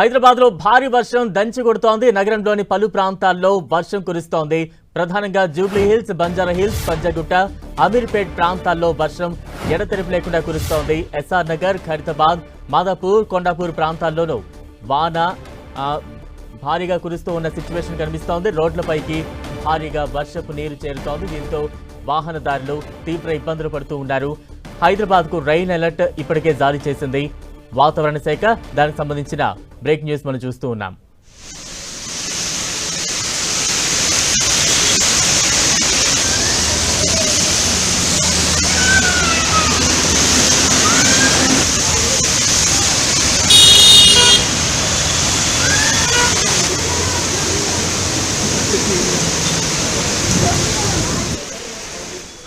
హైదరాబాద్లో భారీ వర్షం దంచి కొడుతోంది. నగరంలోని పలు ప్రాంతాల్లో వర్షం కురుస్తోంది. ప్రధానంగా జూబ్లీ హిల్స్ బంజారా హిల్స్ పంజగుట్ట అమీర్పేట్ ప్రాంతాల్లో వర్షం ఎడతెరిపి లేకుండా కురుస్తోంది. ఎస్ఆర్ నగర్ ఖైరతాబాద్ మాదాపూర్ కొండాపూర్ ప్రాంతాల్లోనూ వాన భారీగా కురుస్తూ ఉన్న సిచ్యువేషన్ కనిపిస్తోంది. రోడ్లపైకి భారీగా వర్షపు నీరు చేరుతోంది. దీంతో వాహనదారులు తీవ్ర ఇబ్బందులు పడుతూ ఉన్నారు. హైదరాబాద్కు రైన్ అలర్ట్ ఇప్పటికే జారీ చేసింది. వాతావరణ శాఖ దానికి సంబంధించిన బ్రేక్ న్యూస్ మనం చూస్తూ ఉన్నాం.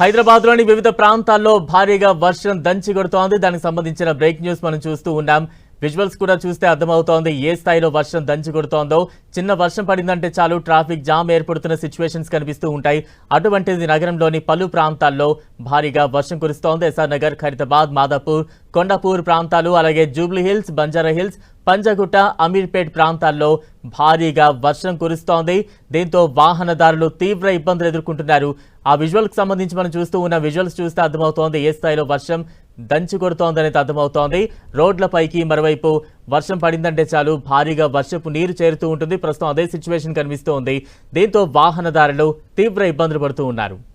హైదరాబాద్లోని వివిధ ప్రాంతాల్లో భారీగా వర్షం దంచి కొడుతోంది. దానికి సంబంధించిన బ్రేక్ న్యూస్ మనం చూస్తూ ఉన్నాం. విజువల్స్ కూడా చూస్తే అర్థమవుతోంది. ఏ స్థాయిలో వర్షం దంచి కొడుతోందో. చిన్న వర్షం పడిందంటే చాలు ట్రాఫిక్ జామ్ ఏర్పడుతున్న సిచ్యువేషన్స్ కనిపిస్తూ ఉంటాయి. అటువంటిది నగరంలోని పలు ప్రాంతాల్లో భారీగా వర్షం కురుస్తోంది. ఎస్ఆర్ నగర్ ఖరీదాబాద్ మాదాపూర్ కొండపూర్ ప్రాంతాలు అలాగే జూబ్లీ హిల్స్ బంజారా హిల్స్ పంజగుట్ట అమీర్పేట్ ప్రాంతాల్లో భారీగా వర్షం కురుస్తోంది. దీంతో వాహనదారులు తీవ్ర ఇబ్బందులు ఎదుర్కొంటున్నారు. ఆ విజువల్కి సంబంధించి మనం చూస్తూ ఉన్న విజువల్స్ చూస్తే అర్థమవుతోంది. ఏ స్థాయిలో వర్షం దంచి కొడుతోందనేది అర్థమవుతోంది. రోడ్లపైకి మరోవైపు వర్షం పడిందంటే చాలు భారీగా వర్షపు నీరు చేరుతూ ఉంటుంది. ప్రస్తుతం అదే సిచ్యువేషన్ కనిపిస్తోంది. దీంతో వాహనదారులు తీవ్ర ఇబ్బందులు పడుతూ ఉన్నారు.